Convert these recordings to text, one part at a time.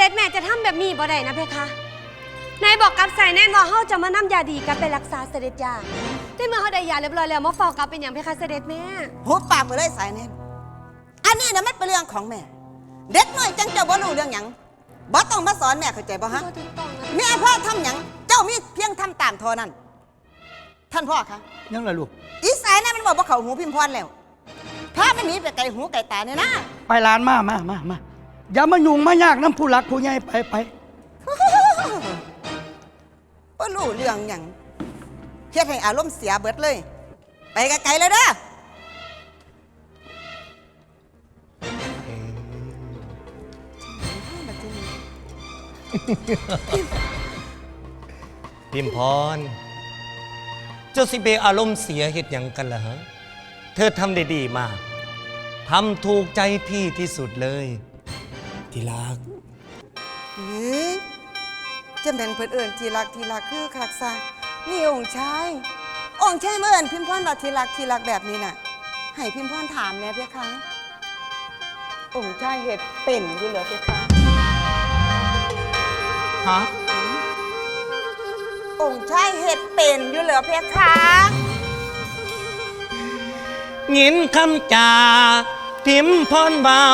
ด็จแม่จะทำแบบนี้บ่ได้นะเพคะนายบอกกับใส่แน่นว่าเฮาจะมานำยาดีกลับไปรักษาเสด็จยาแต่เมื่อเฮาได้ยาเรียบร้อยแล้วมาฟอกกลับเป็นอย่างเพคะเสด็จแม่หัวปากไปเลยสายเน้นอันนี้นะมันเป็นเรื่องของแม่ เด็กน้อยจังเจ้าบ่รู้เรื่องหยังบ่ต้องมาสอนแม่เข้าใจบ่ฮะบ่ถูกต้องนะแม่พ่อทำหยังเจ้ามีเพียงทำตามเท่านั้น ท่านพ่อคะยังล่ะลูกอีสายนั่นมันบอกว่าเขาหูพิมพ์พรแล้วถ้าไม่หนีไปไกลหูไกลตาเนี่ยนะ ไปร้านมามามามา อย่ามายุ่งมายากน้ำผู้หลักผู้ใหญ่ไปไปบ่รู้เรื่องหยังเฮ็ดให้อารมณ์เสียเบิดเลย ไปไกลๆเลยเด้อพิมพร เจ้าสิเบอารมณ์เสียเหตุอย่างกันล่ะฮะ เธอทำได้ดีมาก ทำถูกใจพี่ที่สุดเลย ทีรักเฮ้ยจะเป็นเพิ่นเอิ้นที่รักที่รักคือคักซะนี่องค์ชายองค์ชายมาเอิ้นพิมพ์พรว่าที่รักที่รักแบบนี้น่ะ ให้พิมพ์พรถามแหน่เพียคะองค์ชายเฮ็ดเป็นอยู่เหรอเพียคะฮะองค์ชายเฮ็ดเป็นอยู่เหรอเพียคะงินคำจาพิมพรเบา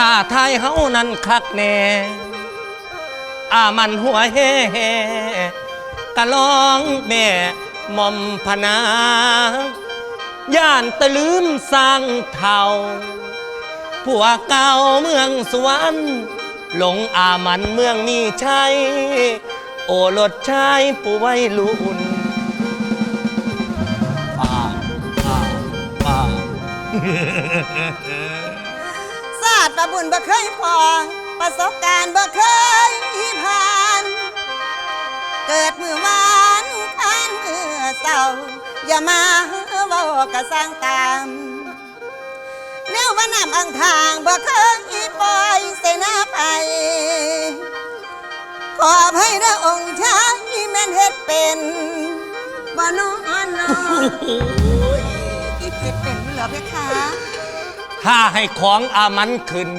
ถ้าทายเฮานั้นคักแน่อามันหัวเฮ่กะลองแม่มอมพนาย่านตะลืมสร้างเท่าผัวเก่าเมืองสวรรค์หลงอามันเมืองมีชัยโอรสชายผู้ไว้ลุนป้าป้าป้า ศาสตร์ประบุญบ่เคยพอประสบการณ์บ่เคยผ่าน เกิดมือวานค้านมือเศร้าอย่ามาเว้ากะสร้างตามแนวว่านำอังทางบ่เคยปล่อยเสนาไปขอให้พระองค์ชายแม่นเฮ็ดเป็นบ่นอนนอนที่เฮ็ดเป็นเหรอเพคะ ถ้าให้ของอามันขึ้น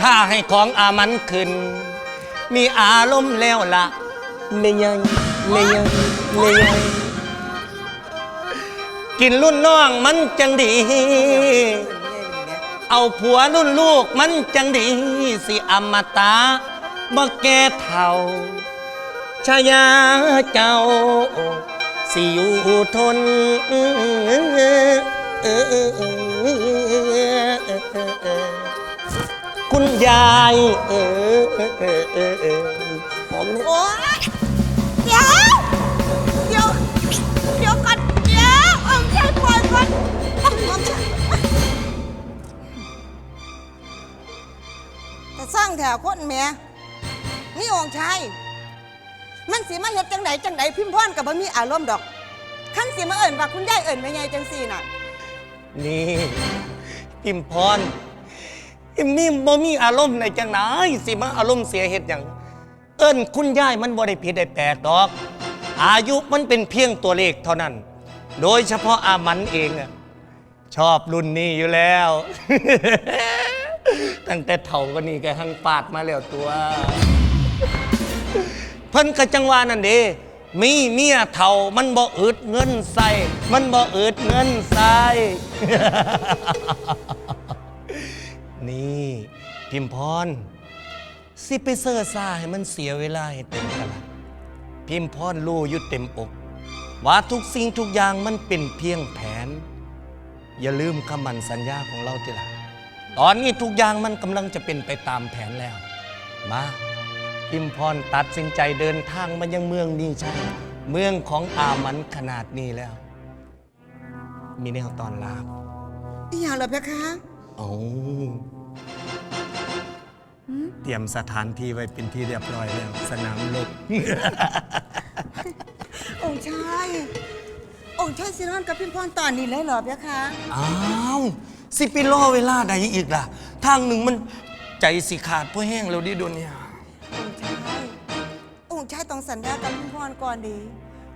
ถ้าให้ของอามันขึ้น มีอารมณ์แล้วละไม่ยังไม่ยังไม่ยังกินรุ่นน้องมันจังดี เอาผัวรุ่นลูกมันจังดี สิอมตะบ่แก่เท่าชายาเจ้า สิอยู่ทนคุณยายเออหอมเนี่ยโอ๊ยเดี๋ยวเดี๋ยวเดี๋ยวก่อนเดี๋ยวองค์ชายปล่อยก่อนองค์ชายแต่สร้างแถวคนแม่นี่องค์ชาย มันสิมาเฮ็ดจังไหนจังไหนพิมพ์พรกับบ่มีอารมณ์ดอกขั้นสิมาเอิ่นว่าคุณยายเอิ่นไม่ไงจังสี่น่ะ นี่ พิมพรอิมนี่บ่มีอารมณ์ในจังไหนสิมาอารมณ์เสียเหตุอย่าง เอิ้นคุณยายมันบ่ได้ผิดได้แปลกดอก อายุมันเป็นเพียงตัวเลขเท่านั้น โดยเฉพาะอามันเองอะชอบรุ่นนี้อยู่แล้ว ตั้งแต่เถ่าก็นี่แกหังปาดมาแล้วตัว พิ่นกะจังวานั่นเด้มีเมียเท่ามันบ่อึดเงินใส่ มันบ่อึดเงินใส่ นี่พิมพร สิไปเซอร์ซ่าให้มันเสียเวลาให้เต็มกันละพิมพรรู้อยุดเต็มอก ว่าทุกสิ่งทุกอย่างมันเป็นเพียงแผน อย่าลืมคำมันสัญญาของเราทีละตอนนี้ทุกอย่างมันกำลังจะเป็นไปตามแผนแล้ว มา พิมพรตัดสินใจเดินทางมายังเมืองนี้ใช่ เมืองของอามันขนาดนี้แล้ว มีแนวตอนลาบอีหยังเหรอเพคะเอาเตรียมสถานที่ไว้เป็นที่เรียบร้อยแล้ว สนามรบองค์ชาย องค์ชายสินอนกับพิมพ์พรตอนนี้เลยเหรอเพคะอ้าวสิไปรอเวลาใดอีกล่ะ ทางหนึ่งมันใจสิขาดเพราะแห้งแล้วดิโดนเนี่ย ต้องสัญญากับพิมพรก่อนดี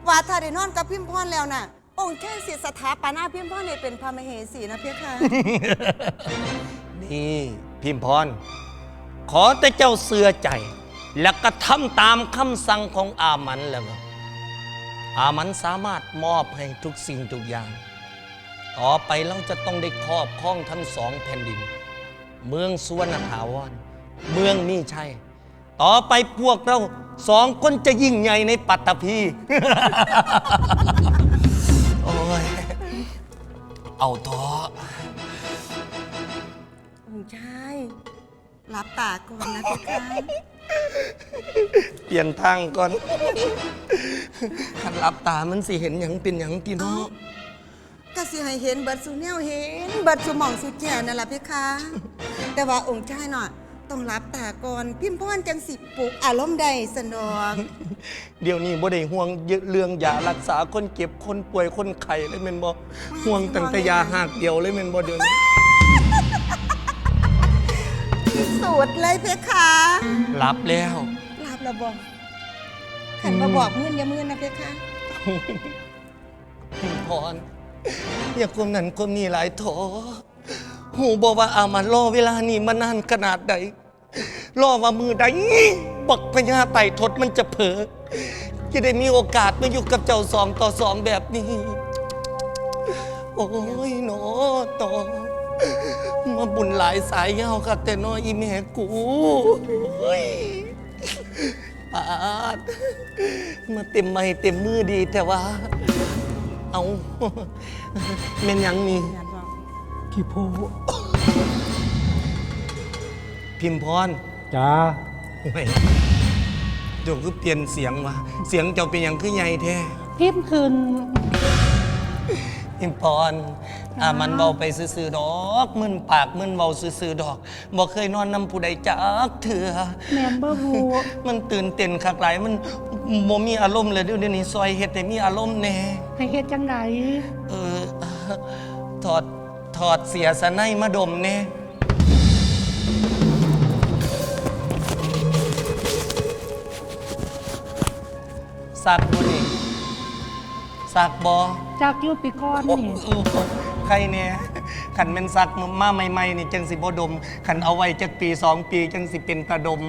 ว่าถ้าได้นอนกับพิมพรแล้วน่ะ องค์ชายสิสถาปนาพิมพ์พ่อในเป็นพระมเหสีนะเพียค่ะ นี่พิมพร ขอแต่เจ้าเสือใจ และกระทำตามคำสั่งของอามันแล้วก็อามันสามารถมอบให้ทุกสิ่งทุกอย่าง ต่อไปเราจะต้องได้ครอบครองทั้งสองแผ่นดิน เมืองสุวรรณถาวร เมืองนี่ใช่ ต่อไปพวกเรา สองคนจะยิ่งใหญ่ในปัตตภี โอ้ย เอาท้อองค์ชายรับตาก่อนนะเพคะเปลี่ยนทางก่อนขันหลับตามันสิเห็นอย่างเป็นอย่างพี่น้องก็สิให้เห็นเบิดสุแนวเห็นเบิดสุหมองสุแจนั่นล่ะเพคะแต่ว่าองค์ชายเนาะ ต้องรับตาก่อนพิมพ์พ่อจังสิปลุกอารมณ์ใดสนอกเดี๋ยวนี้บ่ได้ห่วงเรื่องยารักษาคนเก็บคนป่วยคนไข้เลยแม่นบ่ห่วงตั้งแต่ยาหากเดียวเลยแม่นบ่เดี๋ยวนี้ที่สุดเลยเพคะหลับแล้วรับระบอกขันมาบอกมื่นอย่ามื่นนะเพคะพิมพรอย่าคมนั้นคมนี้หลายโถหูบอกว่าอามันรอเวลานี้มานานขนาดใด รอว่ามือใดปักพญาไต่ทดมันจะเผลอจะได้มีโอกาสมาอยู่กับเจ้าสองต่อสองแบบนี้ โอ้ยหนอต่อมาบุญหลายสายยาวค่ะแต่น้อยอีแม่กูเฮ้ยปาดมาเต็มไม้เต็มมือดีแต่ว่า เอาเม่นหยังนี่ขี้โพพิมพร จ้าโอ้ยเดี๋ยวคือเปลี่ยนเสียงวะเสียงเจ้าเป็นหยังคือใหญ่แท้พิมพ์ขึ้นพิมพรอ่ามันเบาไปซื่อๆดอก มึนปากมึนเบาซื่อๆดอกบ่เคยนอนนำผู้ใดจักเถื่อแมนบ่บูมันตื่นเต้นคักหลายมันบ่มีอารมณ์เลยเดี๋ยวเดี๋ยวนี้ซอยเฮ็ดให้มีอารมณ์แน่ให้เฮ็ดจังไดเออถอดถอดเสียสะไนมาดมแน่ สักบ่นี่ สักบ่จากอยู่ปีก่อนโอ้นี่โหใครเนี่ยขันเป็นสักมาใหม่ๆนี่จังสิบ่ดมขันเอาไว้จักปีสองปีจังสิเป็นตาดม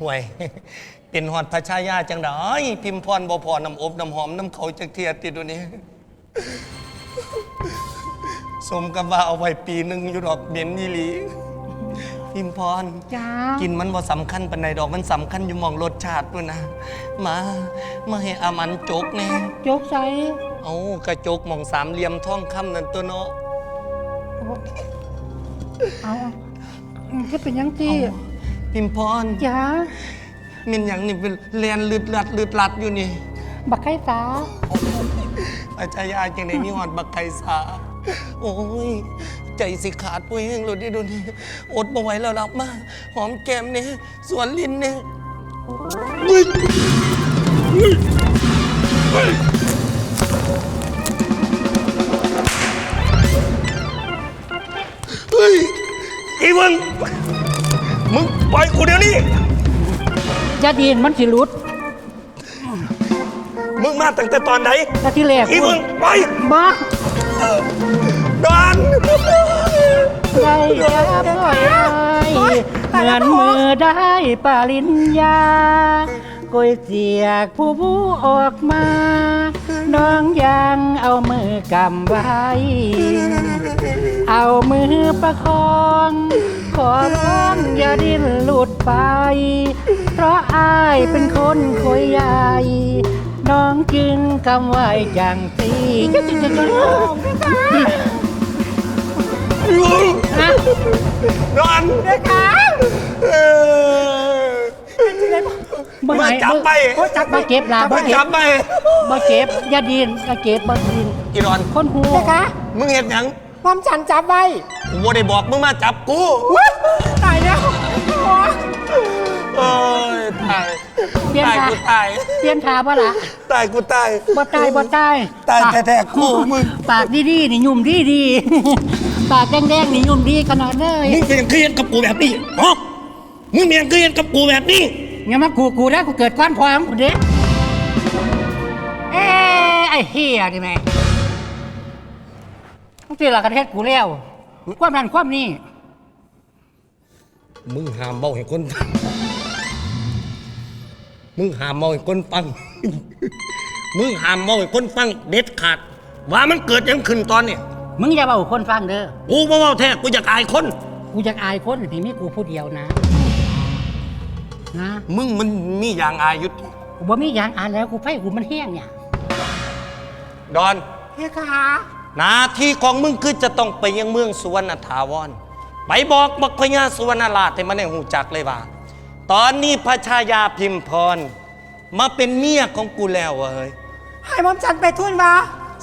ห่วย เป็นหอดพระชายาจังไดพิมพ์พรบ่พอน้ำอบน้ำหอมน้ำเขาจักเทียติดตัวนี้ สมกับว่าเอาไว้ปีหนึ่งอยู่ดอกเหม็นยี่หลี พิมพ์พรจ้ากินมันบ่สำคัญปานใดดอกมันสำคัญอยู่หมองรสชาติด้วยนะ มามาให้อามันจกแน่จกใส่เอากระจกหมองสามเหลี่ยมท่องคำนั่นตัวเนาะเอาก็เป็นหยังตีพิมพ์พรจ้าเม็นอย่างนี่เป็นเรียนลืดลัดลืดลัดอยู่นี่ บักไข่ตาอาจารยาจังได้มีหอดบักไก่สา โอ้ย ใจสิขาดปุ้ยแห้งเลยดิดูนี่อดบ่ไหวแล้วลับมาหอมแก้มเนี่ยสวนลิ้นเนี่ยเฮ้ยอีมึงมึงปล่อยกูเดี๋ยวนี้อย่าดีนมันสิหลุดมึงมาตั้งแต่ตอนไหนแต่ที่แรกอีมึงไปบ่ ดอนได้จับบ่อยเหมือนมือได้ปริญญาโกยเสียกผู้ผู้ออกมา น้องยังเอามือกำไว้ เอามือประคอง ขอร้องอย่าดิ้นหลุดไป เพราะอายเป็นคนคอยใหญ่ น้องจึงกำไว้จังสีจะจะจะจะดอนเด็กขาเออบ่จับไปบ่จับบ่เก็บล่ะบ่เก็จับบไปบ่เก็บอย่าดินอย่าเก็บบ่ดิน อีดอน คนหูนะคะมึงเห็นหยังความฉันจับไว้กูบ่ได้บอกมึงมาจับกู ตายแล้ว โอ๊ยโอ้ยตาย เปลี่ยนตายทากูตายเปลี่ยนทาบ่ล่ะตายกูตายบ่ตายบ่ตายตายแท้ๆกูมึงปากดีๆนี่ยุ่มดีๆปากแดงๆนี่ยุ่มดีขนาดเลยมึงเป็นยังเครียดกับกูแบบนี้ฮะมึงเป็นยังเครียดกับกูแบบนี้งั้นมากูกูแล้วกูเกิดก้อนพองกูเด้เอ้ยไอ้เฮียดิแม่ต้องตีหลักกระเทศกูแล้วความนั้นความนี้มึงห้ามเมาให้คนฟัง มึงห้ามเมาให้คนฟัง มึงห้ามเมาให้คนฟังเด็ดขาด ว่ามันเกิดยังขึ้นตอนเนี่ยมึงอย่าเบาคนฟังเด้อ กูบ่เมาแท้กูอยากอายคน กูอยากอายคนที่มีกูผู้เดียวนะ นะมึงมันมีอย่างอายอยุดกูบ่มีอย่างอ่านแล้วกูไฟกูมันแห้งเนี่ยดอน เฮ้ยค่ะหน้าที่ของมึงคือจะต้องไปยังเมืองสุวรรณถาวร ไปบอกบักพญาสุวรรณราชให้มันได้หูจักเลยว่า ตอนนี้พระชายาพิมพร มาเป็นเมียของกูแล้วเว้ยให้มอมฉันไปทุ่นมา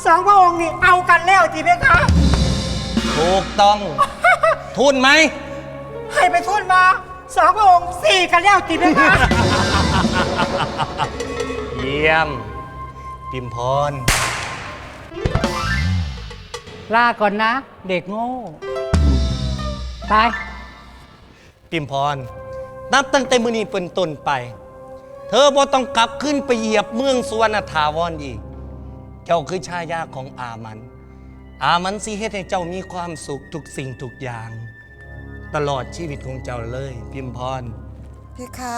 สองพระองค์นี่เอากันแล้วจีเพคะถูกต้อง ทุนไหม ให้ไปทุ่นมาสองพระองค์สี่กันแล้วจีเพคะเยี่ยม พิมพร ลาก่อนนะ เด็กโง่ ไป พิมพร นับตั้งแต่มื้อนี้เป็นต้นไป เธอบ่ต้องกลับขึ้นไปเหยียบเมืองสุวรรณถาวรอีก เจ้าคือชายาของอามัน อามันสิเฮ็ดให้เจ้ามีความสุขทุกสิ่งทุกอย่าง ตลอดชีวิตของเจ้าเลย พิมพรพี่คะ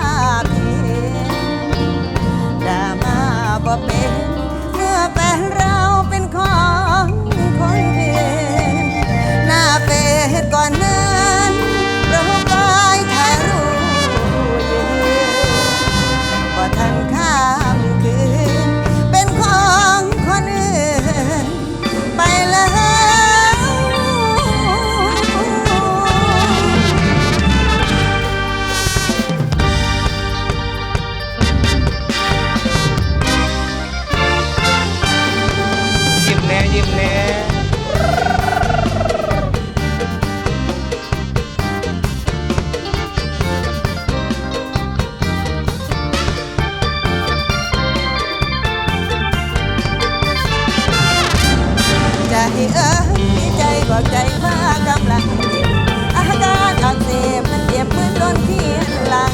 เอ้ยดีใจบอกใจว่ากำลังเจ็บอาการอักเสบมันเจ็บเหมือนโดนเขียนหลัง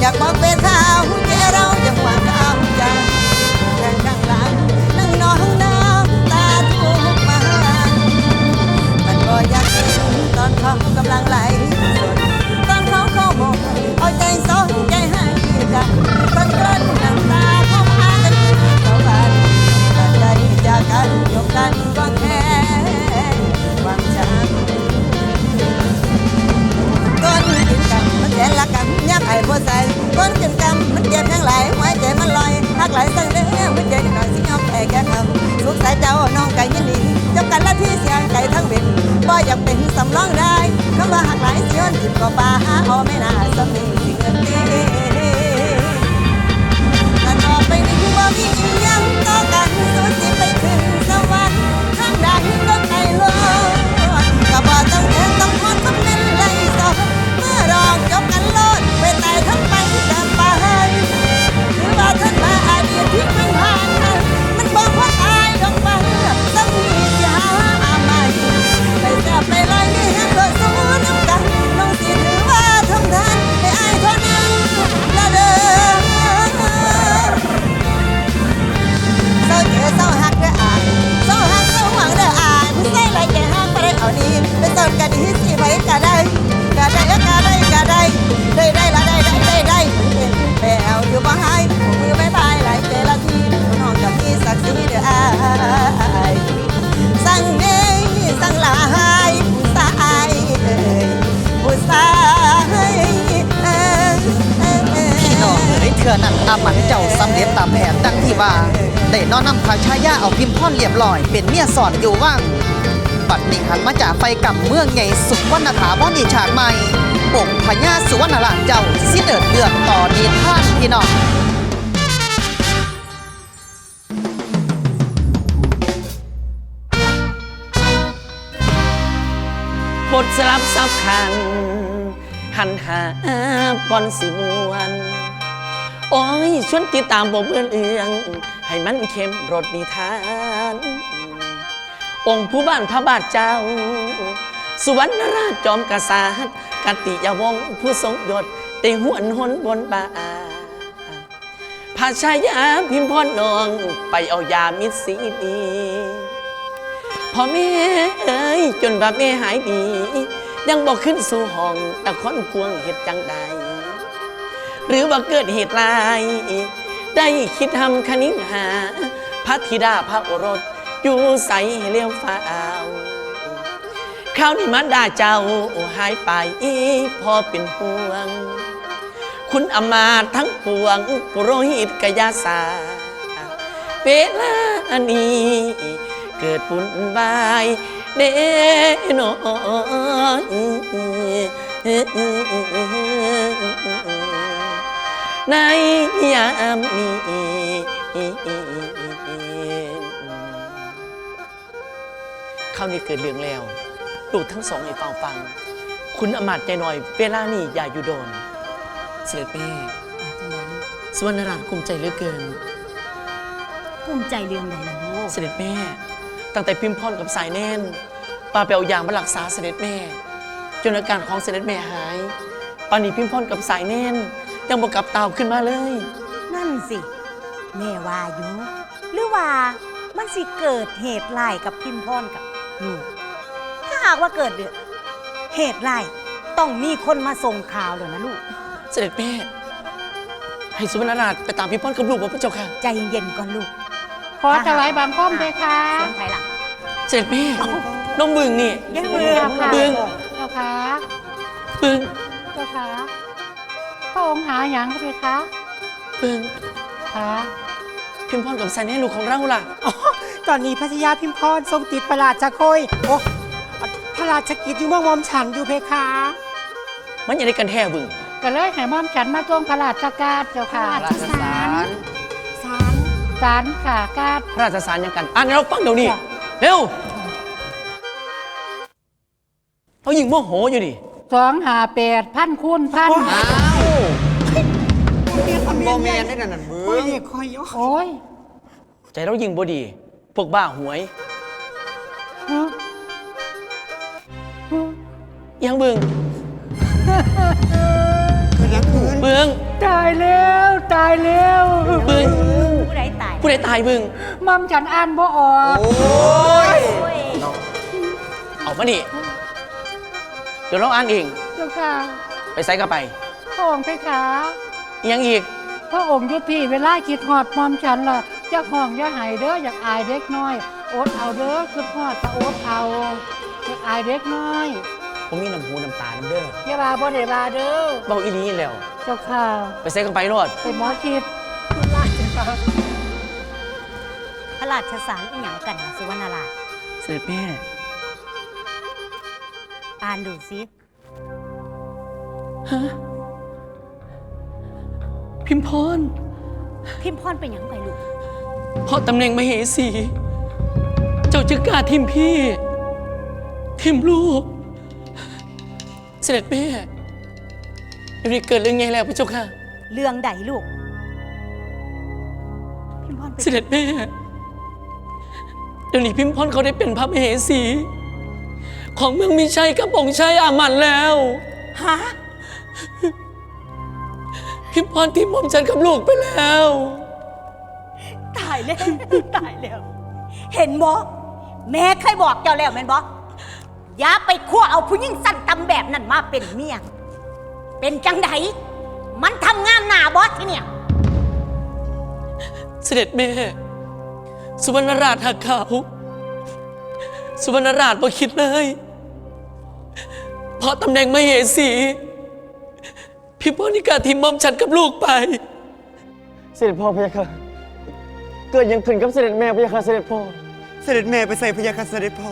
อยากบอกเป็นข่าวแค่เราจังหวะข้ามใจแทงข้างหลังนั่งนองน้ำตาทุกมา มันก็อยากเห็นตอนเขากำลังไหลสดตอนเขาเข้าโมงเอาใจสองใจให้กันตอนกลั้นน้ำตาเขาพากันเข้าบ้านตัดใจจากกันยกกันก็แค่ คนกินกันมันเจ็บทั้งหลายหัวใจมันลอยหักหลายสั่งเด้อมันใจหน่อยสิยอมแพ้แก่คำสุขสายเจ้าน้องไก่ยินดีจบกันละที่เสียงไก่ทั้งเป็นบ่อยากเป็นสำรองได้คำว่าหักหลเสียนจิบกว่าปลาหาเอาไม่น่าสมีสิ่งเงินดีถ้าต่อไปนี้ว่ามีอีหยัง สอนอยู่ว่างบัดนี้หันมาจากไฟกับเมืองใหญ่สุวรรณถาวรอีฉากใหม่องค์พญาสุวรรณราชเจ้าสิเดิดเดือดต่อดีท่านพี่น้องบทสลับสับขัน หันหาบอนสิมวนโอ้ยชวนติดตามบทเอื้อนเอือง ให้มันเข้มรสนิทาน องค์ผู้บ้านพระบาทเจ้า สุวรรณราชจอมกษัตริย์กติยาวงศ์ผู้ทรงยศได้หวนหนบนบาพระชายาพิมพรนองไปเอายามิตรสีดีพ่อแม่เอ้ยจนบาแม่หายดี ยังบอกขึ้นสู่ห้องตะคอนควงเหตุจังใด หรือว่าเกิดเหตุร้าย ได้คิดทำคณิงหาพระธิดาพระโอรส อยู่ใสเลี้ยวฟ้าวคราวนี้มันดาเจ้าหายไปพอเป็นห่วง คุณอมาตทั้งปวงปุโรหิตกยาศาสตร์เวลานี้เกิดปุ่นบายเดโนในยามนี้ ข้านี้เกิดเรื่องแล้วดูกทั้งสองให้ฟังฟัง คุณอำมาตย์ใจหน่อย เวลานี้อย่าอยู่โดน เสด็จแม่สวรรณราชกลุ้มใจเหลือเกิน ภูมิใจเรื่องใดล่ะลูกเสด็จแม่ ตั้งแต่พิมพ์พรกับสายแน่นปาไปเอายามารักษาเสด็จแม่จนอาการของเสด็จแม่หายปานนี้พิมพ์พรกับสายแน่น ยังบอกกลับเตาขึ้นมาเลย นั่นสิ แม่ว่าอยู่หรือว่ามันสิเกิดเหตุร้ายกับพิมพรกับ ลูก ถ้าหากว่าเกิดเดือเหตุร้ายต้องมีคนมาส่งข่าวเลยนะลูก เสด็จแม่ ให้สุวรรณราชไปตามพิมพ์พรกับลูกว่าพระเจ้าค่ะ ใจเย็นๆก่อนลูกขอถวายบางข้อมเพคะเสียงใครล่ะ เสด็จแม่น้องบึงนี่ยังเบือบึงเจ้าค่ะบึงเจ้าค่ะพระองค์หาอย่างเพคะบึงค่ะ พิมพ์พรกับสายแน่นลูกของเราล่ะตอนนี้พระชายาพิมพรทรงติดประหลาดจะคอยโอ้พระราชกิจอยู่เมืองวอมฉันอยู่เพคะมันยังได้กันแท้บึงก็เลยให้หม่อมฉันมาจงพระราชกาศเจ้าค่ะพระราชสารสารสารค่ะกาศพระราชสารยังกันอ่านให้เราฟังเดี๋ยวนี้เร็วเขายิงโมโหอยู่ดิสองหาแปดพันคูณพัน บ่แม่นได้นั่นน่ะเบื้โอ้ยองนี่คอยโอ้อยใจเรายิงบดี พวกบ้าหวยยังเบิงคือยังคืนเบิงตายแล้วตายแล้วเบิงผู้ใดตายผู้ใดตายเบิงม่อมฉันอ่านบ่ออกโอ้ยโอ้ยเอามานี่เดี๋ยวเราอ่านเองเจ้าค่ะ ไปใส่กันไปพระองค์เพคะ ยังอีก พระองค์อยุพี่เวลาคิดหอดหมอมฉันล่ะอยากห้องอยากหายเด้ออยากอายเด็กน้อยอดเอาเด้อคือหอดตะอดเอาอยากอายเด็กน้อยผมมีน้ำหูน้ำตาน้ำเด้ออย่าบาบ่ได้บาเด้อเบาอีนี้แล้ว เจ้าค่ะไปใส่กันไปรอดเป็นหมอคิดพระราชสารอีหยังกันนะสุวรรณราชเสด็จแม่อ่านดูสิฮะ พิมพร พิมพรเป็นหยังไปลูก เพราะตำแหน่งมเหสี เจ้าจึงกล้าทิมพี่ ทิมลูก เสด็จแม่เดี๋ยวนี้เกิดเรื่องไงแล้วพระเจ้าค่ะ เรื่องใดลูก พิมพรเป็นเสด็จแม่ เดี๋ยวนี้พิมพรเขาได้เป็นพระมเหสี ของเมืองมีชัยกับองค์ชัยอามันแล้ว ฮะ พิมพรที่หม่อมฉันกับลูกไปแล้ว ตายแล้ว ตายแล้ว เห็นบ่แม่เคยบอกเจ้าแล้วแม่นบ่อย่าไปคั่วเอาผู้หญิงสั้นตำแบบนั้นมาเป็นเมีย เป็นจังไดมันทำงานหนาบอสที่เนี่ย เสด็จแม่ สุวรรณราชหักเขา สุวรรณราชบ่คิดเลย เพราะตำแหน่งมเหสี พี่พ่อนิกาทิมมอมฉันกับลูกไป เสด็จพ่อพะยะค่ะ เกิดหยังขึ้นกับเสด็จแม่พะยะค่ะเสด็จพ่อเสด็จแม่ไปใส่พยาค่ะเสด็จพ่อ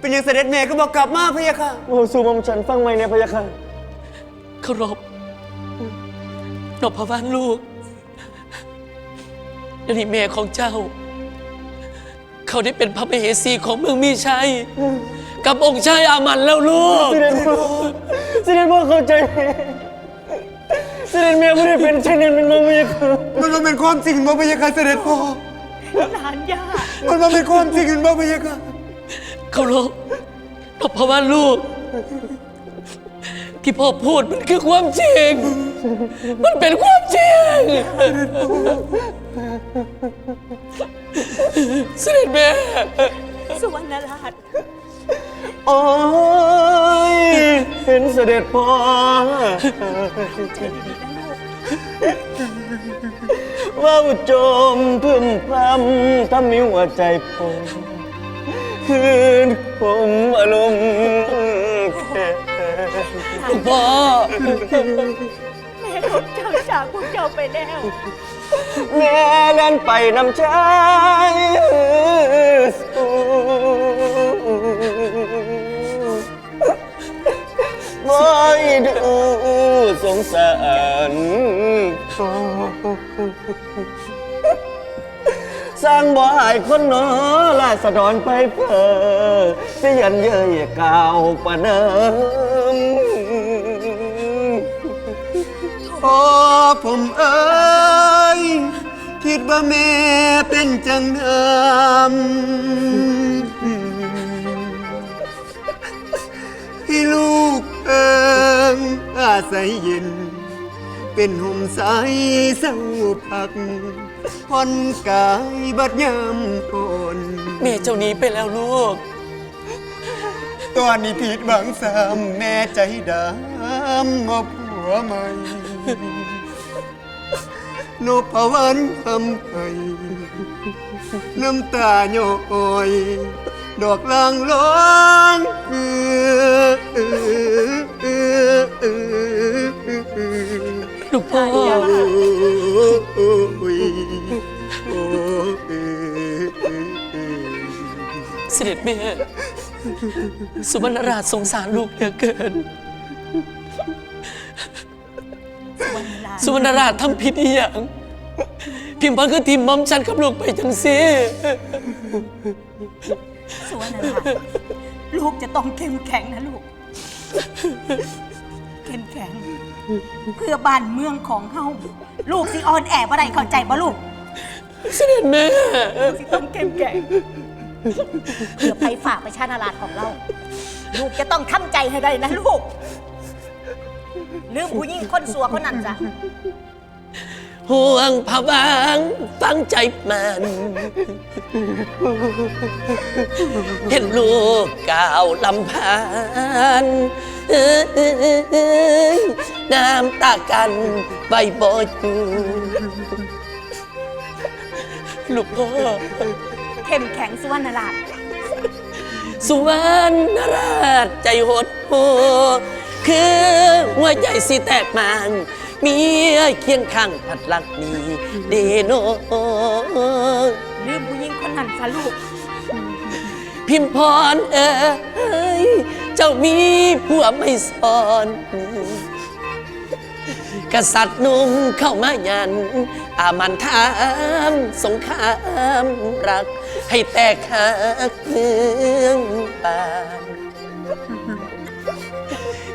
เป็นยังเสด็จแม่ก็บอกกลับมาพยาค่ะโอ้สู่หมอมฉันฟังไหมเนี่ยพะยะค่ะเคารพนพวานลูกเดี๋ยวนี้แม่ของเจ้า เขาได้เป็นพระมเหสีของเมืองมีชัย กับองค์ชายอามันแล้วลูก เสด็จพ่อเสด็จพ่อเข้าใจ เสด็จแม่ไม่ได้เป็นเช่นนั้นเป็นมาพะยะค่ะมันมาเป็นความจริงบ่พยาค่ะเสด็จพ่อหลานย่ามันมาเป็นความจริงบ่พยาค่ะเคารพนพวานลูก ที่พ่อพูดมันคือความจริง มันเป็นความจริง เสด็จแม่ สุวรรณราช โอ้ยเห็นเสด็จพ่อว่าวโจมพึ่มพำทำมิวหัวใจผมคืนผมอารมณ์แค่ลูกพ่อแม่ของเจ้าจากพวกเจ้าไปแล้วแม่เล่นไปนำชายสู ไม่ดูสงสารสร้างบ่ายคนหนอลาสะดอนไปเพอเสียนเย้ยกล่าวประเดิมโอ้ผมเอ้ย คิดว่าแม่เป็นจังเดิมที่ลูก เอิงอาศัยเย็น เป็นห่มใสเศร้าพักผ่อนกายบัดยามอ่อนแม่เจ้าหนี้ไปแล้วลูก ตอนนี้ผิดหวังซ้ำแม่ใจดำมาผัวใหม่นพวันทำให้น้ำตาโยอย ดอกลางร้องเอือเอือเอือเอือเอือลูกพ่อโอ้ยโอ้เอือเอือเอือเสด็จแม่สุวรรณราชสงสารลูกเหลือเกิน สุวรรณราชทำผิดอีหยัง พิมพ์พันคือทีมมอมฉันกับลูกไปจังสิ สุวรรณราชลูกจะต้องเข้มแข็งนะลูก เข้มแข็ง เพื่อบ้านเมืองของเฮาลูกสิออนแอบอะไรเข้าใจปะลูกเสด็จแม่ลูกสิต้องเข้มแข็งเพื่อไปฝากประชานาราชของเรา ลูกจะต้องทำใจให้ได้นะลูก ลืมผู้หญิงคนสัวคนนั้นจ้ะ ห่วงผวางฟังใจมัน เห็นลูกก้าวลำพานเอ้ยน้ำตากันใบโบอยู่ลูกพ่อเข้มแข็งสุวรรณราช สุวรรณราชใจหดหู คือหัวใจสิแตกมันเมียเคียงข้างผัดลักนี้เดโนลืมผู้หญิงคนนั้นซะลูก พิมพรเอ้ยเจ้ามีผัวไม่สอน กษัตริย์หนุ่มเข้ามายัน อามันทามสงครามรัก ให้แตกหักเมืองปาน